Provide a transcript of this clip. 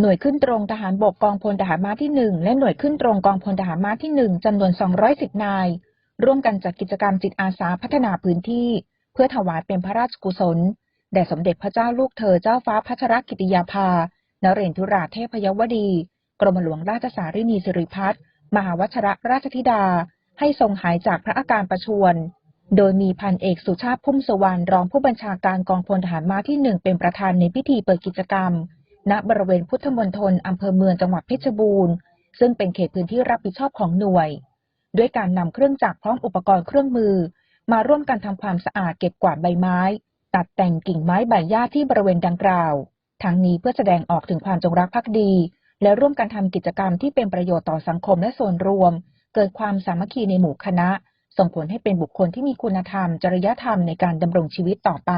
หน่วยขึ้นตรงทหารบกกองพลทหารม้าที่หนึ่งและหน่วยขึ้นตรงกองพลทหารม้าที่หนึ่งจำนวน 210 นาย ร่วมกันจัดกิจกรรมจิตอาสาพัฒนาพื้นที่ เพื่อถวายเป็นพระราชกุศล แด่สมเด็จพระเจ้าลูกเธอเจ้าฟ้าพัชรกิติยาภา นเรศธุราเทพยวดี กรมหลวงราชสารินีสิริพัฒน์มหาวชรราชธิดา ให้ทรงหายจากพระอาการประชวร โดยมีพันเอกสุชาติพุ่มสวรรณรองผู้บัญชาการกองพลทหารม้าที่หนึ่งเป็นประธานในพิธีเปิดกิจกรรม ณบริเวณพุทธมณฑลอำเภอเมืองจังหวัดเพชรบูรณ์ ซึ่งเป็นเขตพื้นที่รับผิดชอบของหน่วย ด้วยการนำเครื่องจักรพร้อมอุปกรณ์เครื่องมือ มาร่วมกันทำความสะอาดเก็บกวาดใบไม้ ตัดแต่งกิ่งไม้ใบหญ้าที่บริเวณดังกล่าว ทั้งนี้เพื่อแสดงออกถึงความจงรักภักดี และร่วมกันทำกิจกรรมที่เป็นประโยชน์ต่อสังคมและส่วนรวม เกิดความสามัคคีในหมู่คณะ ส่งผลให้เป็นบุคคลที่มีคุณธรรม จริยธรรมในการดำรงชีวิตต่อไป